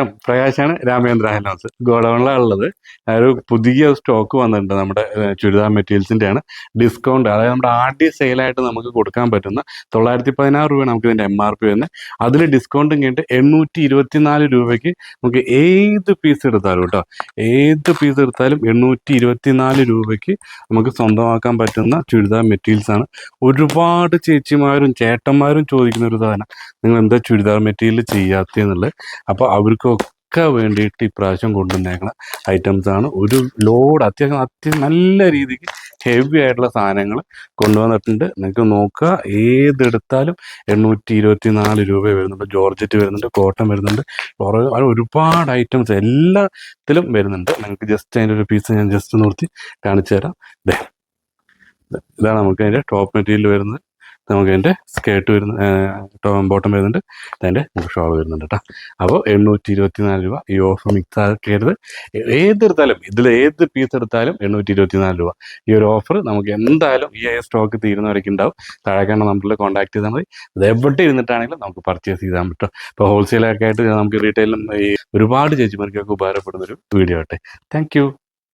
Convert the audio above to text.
പ്രകാശാണ് രാമേന്ദ്ര ഹൈനോസ് ഗോഡൗണിലാണ് ഉള്ളത്. ഒരു പുതിയ സ്റ്റോക്ക് വന്നിട്ടുണ്ട് നമ്മുടെ ചുരിദാർ മെറ്റീരിയൽസിന്റെ ആണ് ഡിസ്കൗണ്ട് അതായത് നമ്മുടെ ആദ്യ സെയിലായിട്ട് നമുക്ക് കൊടുക്കാൻ പറ്റുന്ന തൊള്ളായിരത്തി പതിനാറ് രൂപ നമുക്ക് ഇതിന്റെ എം ആർ പി വരുന്നത്. അതിൽ ഡിസ്കൗണ്ടും കഴിഞ്ഞിട്ട് എണ്ണൂറ്റി ഇരുപത്തിനാല് രൂപയ്ക്ക് നമുക്ക് ഏത് പീസ് എടുത്താലും കേട്ടോ ഏത് പീസ് എടുത്താലും എണ്ണൂറ്റി ഇരുപത്തിനാല് രൂപയ്ക്ക് നമുക്ക് സ്വന്തമാക്കാൻ പറ്റുന്ന ചുരിദാർ മെറ്റീരിയൽസ് ആണ് ഒരുപാട് ചേച്ചിമാരും ചേട്ടന്മാരും ചോദിക്കുന്ന ഒരു സാധനം നിങ്ങൾ എന്താ ചുരിദാർ മെറ്റീരിയൽ ചെയ്യാത്തതെന്നുള്ളത്? അപ്പോൾ അവർക്കൊക്കെ വേണ്ടിയിട്ട് ഇപ്രാവശ്യം കൊണ്ടുവന്നേക്കുന്ന ആണ്. ഒരു ലോഡ് അത്യാവശ്യം അത്യാവശ്യം നല്ല രീതിക്ക് ഹെവി ആയിട്ടുള്ള സാധനങ്ങൾ കൊണ്ടുവന്നിട്ടുണ്ട്. നിങ്ങൾക്ക് നോക്കുക ഏതെടുത്താലും എണ്ണൂറ്റി ഇരുപത്തി നാല് രൂപ വരുന്നുണ്ട്. ജോർജറ്റ് വരുന്നുണ്ട് കോട്ടൺ വരുന്നുണ്ട്. ഒരുപാട് ഐറ്റംസ് എല്ലാത്തിലും വരുന്നുണ്ട്. നിങ്ങൾക്ക് ജസ്റ്റ് അതിന്റെ ഒരു പീസ് ഞാൻ ജസ്റ്റ് നിർത്തി കാണിച്ചു തരാം. ഇതാണ് നമുക്ക് അതിന്റെ ടോപ്പ് മെറ്റീരിയൽ വരുന്നത്. നമുക്ക് അതിന്റെ സ്കേർട്ട് വരുന്ന ബോട്ടം വരുന്നുണ്ട്. അതിന്റെ ഷോൾ വരുന്നുണ്ട് കേട്ടോ. അപ്പോൾ എണ്ണൂറ്റി ഇരുപത്തി നാല് രൂപ ഈ ഓഫർ മിക്സ് ആക്കരുത് ഏതെടുത്താലും ഇതിൽ ഏത് പീസ് എടുത്താലും എണ്ണൂറ്റി ഇരുപത്തി നാല് രൂപ. ഈ ഒരു ഓഫർ നമുക്ക് എന്തായാലും ഈ സ്റ്റോക്ക് തീരുന്ന തീരുന്നവരേക്കും ഉണ്ടാവും. താഴേക്കാണ് നമ്പറിൽ കോൺടാക്ട് ചെയ്താൽ മതി. അത് എവിടെ ഇരുന്നിട്ടാണെങ്കിലും നമുക്ക് പർച്ചേസ് ചെയ്താൽ പറ്റും ഇപ്പോൾ ഹോൾസെയിലൊക്കെ ആയിട്ട് നമുക്ക് റീറ്റെയിലും ഈ ഒരുപാട് ചേച്ചിമാർക്കൊക്കെ ഉപകാരപ്പെടുന്ന ഒരു വീഡിയോ ആട്ടെ താങ്ക്